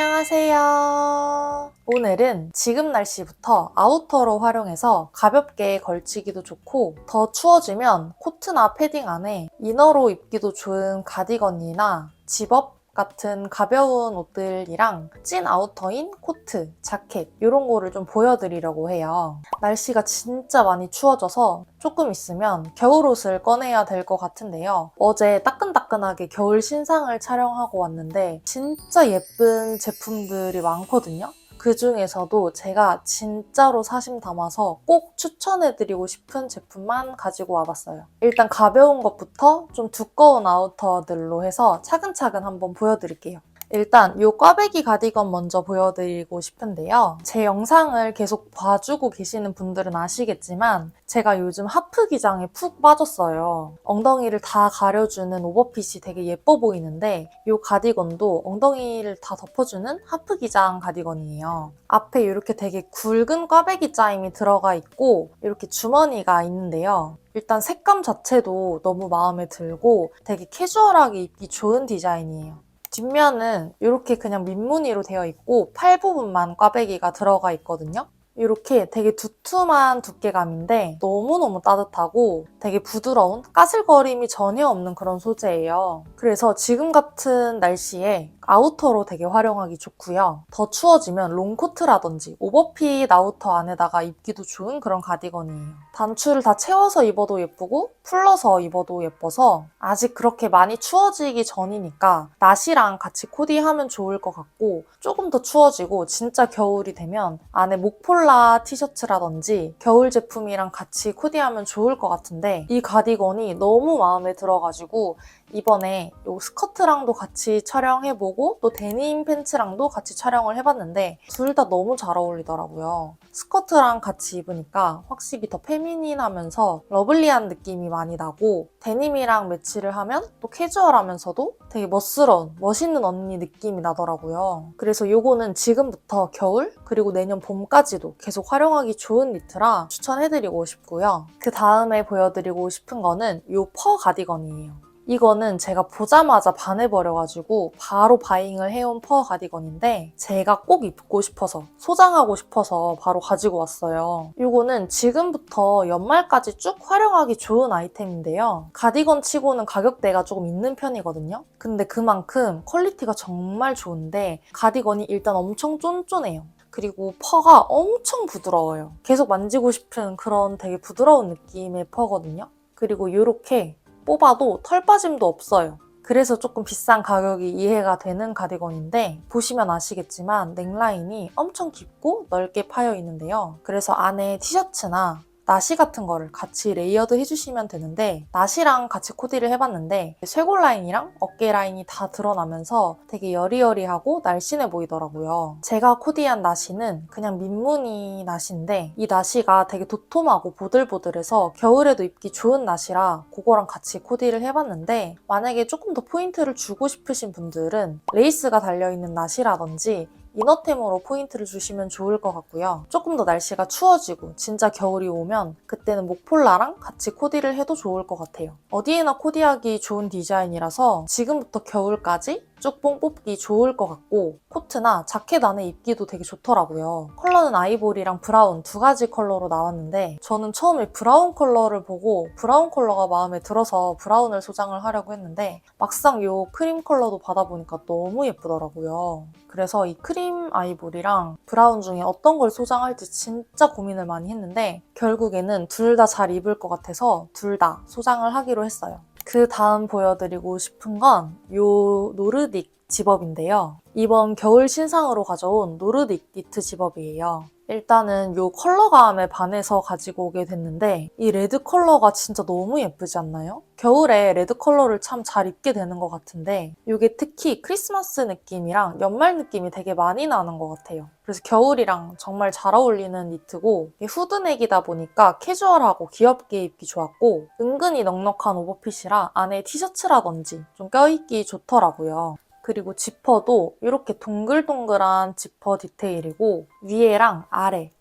안녕하세요. 오늘은 지금 날씨부터 아우터로 활용해서 가볍게 걸치기도 좋고 더 추워지면 코트나 패딩 안에 이너로 입기도 좋은 가디건이나 집업 같은 가벼운 옷들이랑 찐 아우터인 코트, 자켓 이런 거를 좀 보여드리려고 해요. 날씨가 진짜 많이 추워져서 조금 있으면 겨울옷을 꺼내야 될 것 같은데요. 어제 따끈따끈하게 겨울 신상을 촬영하고 왔는데 진짜 예쁜 제품들이 많거든요. 그 중에서도 제가 진짜로 사심 담아서 꼭 추천해드리고 싶은 제품만 가지고 와봤어요. 일단 가벼운 것부터 좀 두꺼운 아우터들로 해서 차근차근 한번 보여드릴게요. 일단 이 꽈배기 가디건 먼저 보여드리고 싶은데요. 제 영상을 계속 봐주고 계시는 분들은 아시겠지만 제가 요즘 하프 기장에 푹 빠졌어요. 엉덩이를 다 가려주는 오버핏이 되게 예뻐 보이는데 이 가디건도 엉덩이를 다 덮어주는 하프 기장 가디건이에요. 앞에 이렇게 되게 굵은 꽈배기 짜임이 들어가 있고 이렇게 주머니가 있는데요. 일단 색감 자체도 너무 마음에 들고 되게 캐주얼하게 입기 좋은 디자인이에요. 뒷면은 이렇게 그냥 민무늬로 되어 있고 팔 부분만 꽈배기가 들어가 있거든요. 이렇게 되게 두툼한 두께감인데 너무너무 따뜻하고 되게 부드러운 까슬거림이 전혀 없는 그런 소재예요. 그래서 지금 같은 날씨에 아우터로 되게 활용하기 좋고요. 더 추워지면 롱코트라든지 오버핏 아우터 안에다가 입기도 좋은 그런 가디건이에요. 단추를 다 채워서 입어도 예쁘고 풀러서 입어도 예뻐서 아직 그렇게 많이 추워지기 전이니까 나시랑 같이 코디하면 좋을 것 같고 조금 더 추워지고 진짜 겨울이 되면 안에 목폴라 티셔츠라든지 겨울 제품이랑 같이 코디하면 좋을 것 같은데 이 가디건이 너무 마음에 들어가지고 이번에 요 스커트랑도 같이 촬영해보고 또 데님 팬츠랑도 같이 촬영을 해봤는데 둘 다 너무 잘 어울리더라고요. 스커트랑 같이 입으니까 확실히 더 페미닌하면서 러블리한 느낌이 많이 나고 데님이랑 매치를 하면 또 캐주얼하면서도 되게 멋스러운 멋있는 언니 느낌이 나더라고요. 그래서 요거는 지금부터 겨울 그리고 내년 봄까지도 계속 활용하기 좋은 니트라 추천해드리고 싶고요. 그 다음에 보여드리고 싶은 거는 요 퍼 가디건이에요. 이거는 제가 보자마자 반해버려가지고 바로 바잉을 해온 퍼 가디건인데 제가 꼭 입고 싶어서 소장하고 싶어서 바로 가지고 왔어요. 이거는 지금부터 연말까지 쭉 활용하기 좋은 아이템인데요. 가디건 치고는 가격대가 조금 있는 편이거든요. 근데 그만큼 퀄리티가 정말 좋은데 가디건이 일단 엄청 쫀쫀해요. 그리고 퍼가 엄청 부드러워요. 계속 만지고 싶은 그런 되게 부드러운 느낌의 퍼거든요. 그리고 이렇게 뽑아도 털 빠짐도 없어요. 그래서 조금 비싼 가격이 이해가 되는 가디건인데 보시면 아시겠지만 넥라인이 엄청 깊고 넓게 파여 있는데요. 그래서 안에 티셔츠나 나시 같은 거를 같이 레이어드 해주시면 되는데 나시랑 같이 코디를 해봤는데 쇄골 라인이랑 어깨 라인이 다 드러나면서 되게 여리여리하고 날씬해 보이더라고요. 제가 코디한 나시는 그냥 민무늬 나시인데 이 나시가 되게 도톰하고 보들보들해서 겨울에도 입기 좋은 나시라 그거랑 같이 코디를 해봤는데 만약에 조금 더 포인트를 주고 싶으신 분들은 레이스가 달려있는 나시라든지 이너템으로 포인트를 주시면 좋을 것 같고요. 조금 더 날씨가 추워지고 진짜 겨울이 오면 그때는 목폴라랑 같이 코디를 해도 좋을 것 같아요. 어디에나 코디하기 좋은 디자인이라서 지금부터 겨울까지 쭉뽕 뽑기 좋을 것 같고 코트나 자켓 안에 입기도 되게 좋더라고요. 컬러는 아이보리랑 브라운 두 가지 컬러로 나왔는데 저는 처음에 브라운 컬러를 보고 브라운 컬러가 마음에 들어서 브라운을 소장을 하려고 했는데 막상 이 크림 컬러도 받아보니까 너무 예쁘더라고요. 그래서 이 크림 아이보리랑 브라운 중에 어떤 걸 소장할지 진짜 고민을 많이 했는데 결국에는 둘 다 잘 입을 것 같아서 둘 다 소장을 하기로 했어요. 그 다음 보여드리고 싶은 건 이 노르딕 집업인데요. 이번 겨울 신상으로 가져온 노르딕 니트 집업이에요. 일단은 이 컬러감에 반해서 가지고 오게 됐는데 이 레드 컬러가 진짜 너무 예쁘지 않나요? 겨울에 레드 컬러를 참 잘 입게 되는 것 같은데 이게 특히 크리스마스 느낌이랑 연말 느낌이 되게 많이 나는 것 같아요. 그래서 겨울이랑 정말 잘 어울리는 니트고 후드넥이다 보니까 캐주얼하고 귀엽게 입기 좋았고 은근히 넉넉한 오버핏이라 안에 티셔츠라든지 좀 껴입기 좋더라고요. 그리고 지퍼도 이렇게 동글동글한 지퍼 디테일이고 위에랑 아래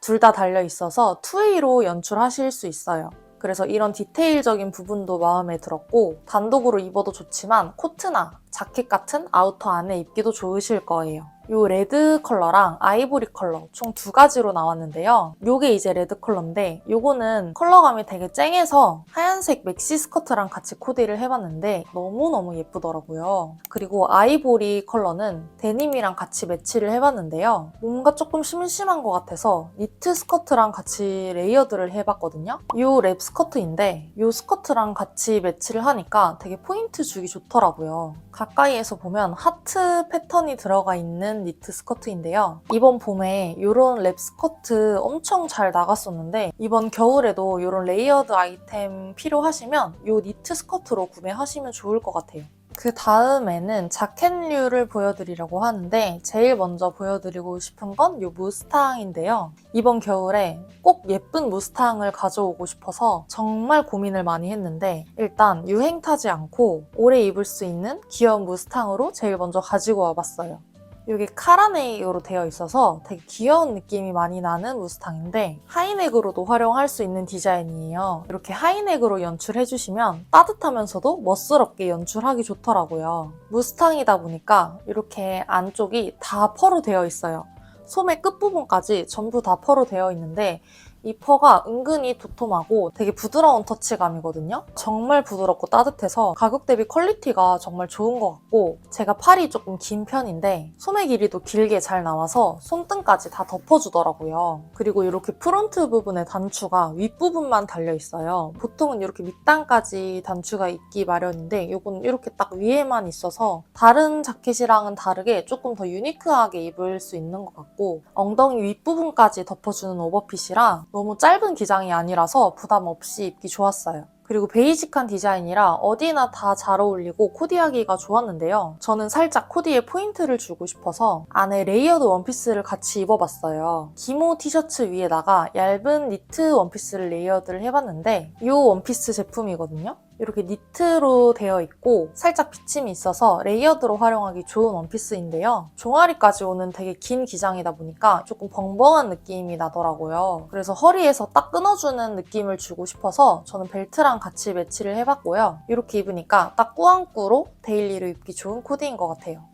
둘 다 달려 있어서 투웨이로 연출하실 수 있어요. 그래서 이런 디테일적인 부분도 마음에 들었고 단독으로 입어도 좋지만 코트나 자켓 같은 아우터 안에 입기도 좋으실 거예요. 요 레드 컬러랑 아이보리 컬러 총 두 가지로 나왔는데요. 요게 이제 레드 컬러인데 요거는 컬러감이 되게 쨍해서 하얀색 맥시 스커트랑 같이 코디를 해봤는데 너무너무 예쁘더라고요. 그리고 아이보리 컬러는 데님이랑 같이 매치를 해봤는데요. 뭔가 조금 심심한 것 같아서 니트 스커트랑 같이 레이어드를 해봤거든요. 요 랩 스커트인데 요 스커트랑 같이 매치를 하니까 되게 포인트 주기 좋더라고요. 가까이에서 보면 하트 패턴이 들어가 있는 니트 스커트인데요. 이번 봄에 이런 랩 스커트 엄청 잘 나갔었는데 이번 겨울에도 이런 레이어드 아이템 필요하시면 이 니트 스커트로 구매하시면 좋을 것 같아요. 그 다음에는 자켓류를 보여드리려고 하는데 제일 먼저 보여드리고 싶은 건 이 무스탕인데요. 이번 겨울에 꼭 예쁜 무스탕을 가져오고 싶어서 정말 고민을 많이 했는데 일단 유행 타지 않고 오래 입을 수 있는 귀여운 무스탕으로 제일 먼저 가지고 와봤어요. 이게 카라네이로 되어 있어서 되게 귀여운 느낌이 많이 나는 무스탕인데 하이넥으로도 활용할 수 있는 디자인이에요. 이렇게 하이넥으로 연출해주시면 따뜻하면서도 멋스럽게 연출하기 좋더라고요. 무스탕이다 보니까 이렇게 안쪽이 다 펄로 되어 있어요. 소매 끝부분까지 전부 다 펄로 되어 있는데 이 펄가 은근히 도톰하고 되게 부드러운 터치감이거든요. 정말 부드럽고 따뜻해서 가격 대비 퀄리티가 정말 좋은 것 같고 제가 팔이 조금 긴 편인데 소매 길이도 길게 잘 나와서 손등까지 다 덮어주더라고요. 그리고 이렇게 프론트 부분에 단추가 윗부분만 달려 있어요. 보통은 이렇게 밑단까지 단추가 있기 마련인데 이건 이렇게 딱 위에만 있어서 다른 자켓이랑은 다르게 조금 더 유니크하게 입을 수 있는 것 같고 엉덩이 윗부분까지 덮어주는 오버핏이라 너무 짧은 기장이 아니라서 부담 없이 입기 좋았어요. 그리고 베이직한 디자인이라 어디나 다 잘 어울리고 코디하기가 좋았는데요. 저는 살짝 코디에 포인트를 주고 싶어서 안에 레이어드 원피스를 같이 입어봤어요. 기모 티셔츠 위에다가 얇은 니트 원피스를 레이어드를 해봤는데 이 원피스 제품이거든요. 이렇게 니트로 되어 있고 살짝 비침이 있어서 레이어드로 활용하기 좋은 원피스인데요. 종아리까지 오는 되게 긴 기장이다 보니까 조금 벙벙한 느낌이 나더라고요. 그래서 허리에서 딱 끊어주는 느낌을 주고 싶어서 저는 벨트랑 같이 매치를 해봤고요. 이렇게 입으니까 딱 꾸안꾸로 데일리로 입기 좋은 코디인 것 같아요.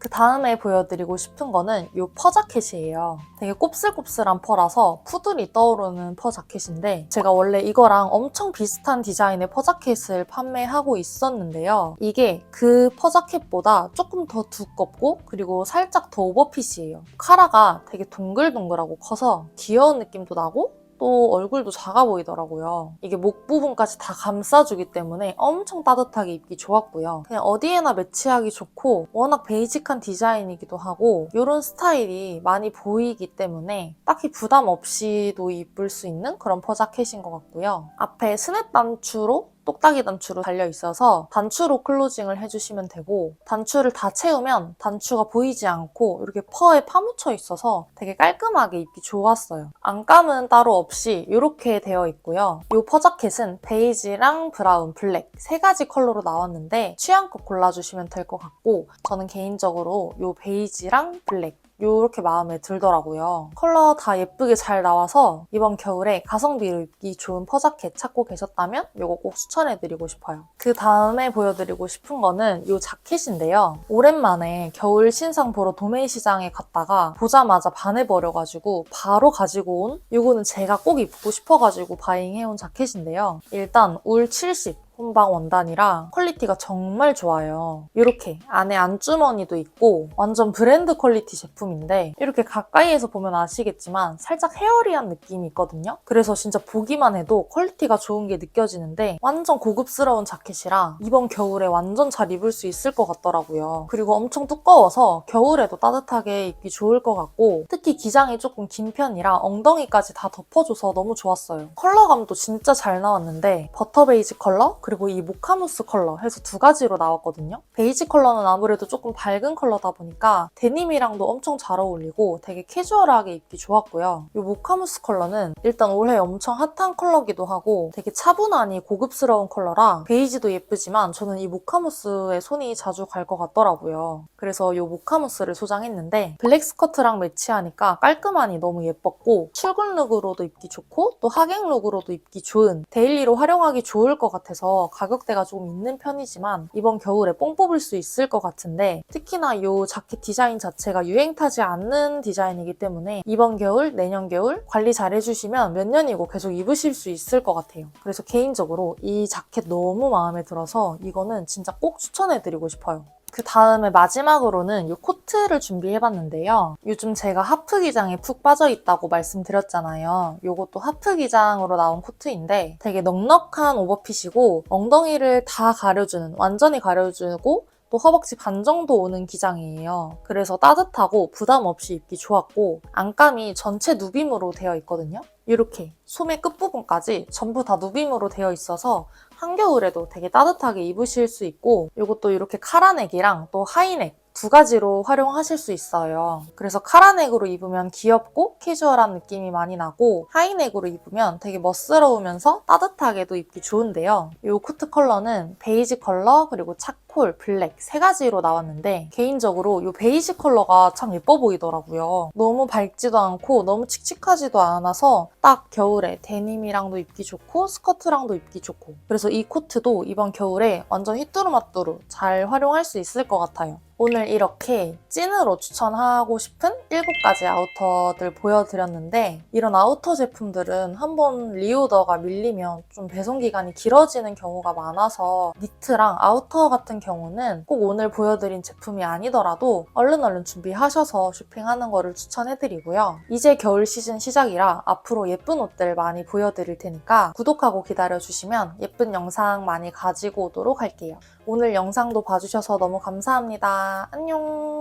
그 다음에 보여드리고 싶은 거는 이 퍼 자켓이에요. 되게 곱슬곱슬한 퍼라서 푸들이 떠오르는 퍼 자켓인데 제가 원래 이거랑 엄청 비슷한 디자인의 퍼 자켓을 판매하고 있었는데요. 이게 그 퍼 자켓보다 조금 더 두껍고 그리고 살짝 더 오버핏이에요. 카라가 되게 동글동글하고 커서 귀여운 느낌도 나고 또 얼굴도 작아 보이더라고요. 이게 목 부분까지 다 감싸주기 때문에 엄청 따뜻하게 입기 좋았고요. 그냥 어디에나 매치하기 좋고 워낙 베이직한 디자인이기도 하고 이런 스타일이 많이 보이기 때문에 딱히 부담 없이도 입을 수 있는 그런 퍼 자켓인 것 같고요. 앞에 스냅 단추로 똑딱이 단추로 달려 있어서 단추로 클로징을 해주시면 되고 단추를 다 채우면 단추가 보이지 않고 이렇게 퍼에 파묻혀 있어서 되게 깔끔하게 입기 좋았어요. 안감은 따로 없이 이렇게 되어 있고요. 이 퍼자켓은 베이지랑 브라운, 블랙 세 가지 컬러로 나왔는데 취향껏 골라주시면 될 것 같고 저는 개인적으로 이 베이지랑 블랙 이렇게 마음에 들더라고요. 컬러 다 예쁘게 잘 나와서 이번 겨울에 가성비로 입기 좋은 퍼자켓 찾고 계셨다면 이거 꼭 추천해드리고 싶어요. 그 다음에 보여드리고 싶은 거는 이 자켓인데요. 오랜만에 겨울 신상 보러 도메이 시장에 갔다가 보자마자 반해버려가지고 바로 가지고 온 이거는 제가 꼭 입고 싶어가지고 바잉해온 자켓인데요. 일단 울 70, 혼방 원단이라 퀄리티가 정말 좋아요. 이렇게 안에 안주머니도 있고 완전 브랜드 퀄리티 제품인데 이렇게 가까이에서 보면 아시겠지만 살짝 헤어리한 느낌이 있거든요. 그래서 진짜 보기만 해도 퀄리티가 좋은 게 느껴지는데 완전 고급스러운 자켓이라 이번 겨울에 완전 잘 입을 수 있을 것 같더라고요. 그리고 엄청 두꺼워서 겨울에도 따뜻하게 입기 좋을 것 같고 특히 기장이 조금 긴 편이라 엉덩이까지 다 덮어줘서 너무 좋았어요. 컬러감도 진짜 잘 나왔는데 버터 베이지 컬러 그리고 이 모카무스 컬러 해서 두 가지로 나왔거든요. 베이지 컬러는 아무래도 조금 밝은 컬러다 보니까 데님이랑도 엄청 잘 어울리고 되게 캐주얼하게 입기 좋았고요. 이 모카무스 컬러는 일단 올해 엄청 핫한 컬러기도 하고 되게 차분하니 고급스러운 컬러라 베이지도 예쁘지만 저는 이 모카무스에 손이 자주 갈 것 같더라고요. 그래서 이 모카무스를 소장했는데 블랙 스커트랑 매치하니까 깔끔하니 너무 예뻤고 출근 룩으로도 입기 좋고 또 하객 룩으로도 입기 좋은 데일리로 활용하기 좋을 것 같아서 가격대가 조금 있는 편이지만 이번 겨울에 뽕 뽑을 수 있을 것 같은데 특히나 이 자켓 디자인 자체가 유행 타지 않는 디자인이기 때문에 이번 겨울, 내년 겨울 관리 잘 해주시면 몇 년이고 계속 입으실 수 있을 것 같아요. 그래서 개인적으로 이 자켓 너무 마음에 들어서 이거는 진짜 꼭 추천해드리고 싶어요. 그 다음에 마지막으로는 이 코트를 준비해봤는데요. 요즘 제가 하프 기장에 푹 빠져있다고 말씀드렸잖아요. 이것도 하프 기장으로 나온 코트인데 되게 넉넉한 오버핏이고 엉덩이를 다 가려주는, 완전히 가려주고 또 허벅지 반 정도 오는 기장이에요. 그래서 따뜻하고 부담 없이 입기 좋았고 안감이 전체 누빔으로 되어 있거든요. 이렇게 소매 끝부분까지 전부 다 누빔으로 되어 있어서 한겨울에도 되게 따뜻하게 입으실 수 있고 이것도 이렇게 카라넥이랑 또 하이넥 두 가지로 활용하실 수 있어요. 그래서 카라넥으로 입으면 귀엽고 캐주얼한 느낌이 많이 나고 하이넥으로 입으면 되게 멋스러우면서 따뜻하게도 입기 좋은데요. 이 코트 컬러는 베이지 컬러 그리고 차 콜, 블랙 세 가지로 나왔는데 개인적으로 이 베이지 컬러가 참 예뻐 보이더라고요. 너무 밝지도 않고 너무 칙칙하지도 않아서 딱 겨울에 데님이랑도 입기 좋고 스커트랑도 입기 좋고 그래서 이 코트도 이번 겨울에 완전 휘뚜루마뚜루 잘 활용할 수 있을 것 같아요. 오늘 이렇게 찐으로 추천하고 싶은 7가지 아우터들 보여드렸는데 이런 아우터 제품들은 한번 리오더가 밀리면 좀 배송 기간이 길어지는 경우가 많아서 니트랑 아우터 경우는 꼭 오늘 보여드린 제품이 아니더라도 얼른 얼른 준비하셔서 쇼핑하는 거를 추천해드리고요. 이제 겨울 시즌 시작이라 앞으로 예쁜 옷들 많이 보여드릴 테니까 구독하고 기다려주시면 예쁜 영상 많이 가지고 오도록 할게요. 오늘 영상도 봐주셔서 너무 감사합니다. 안녕!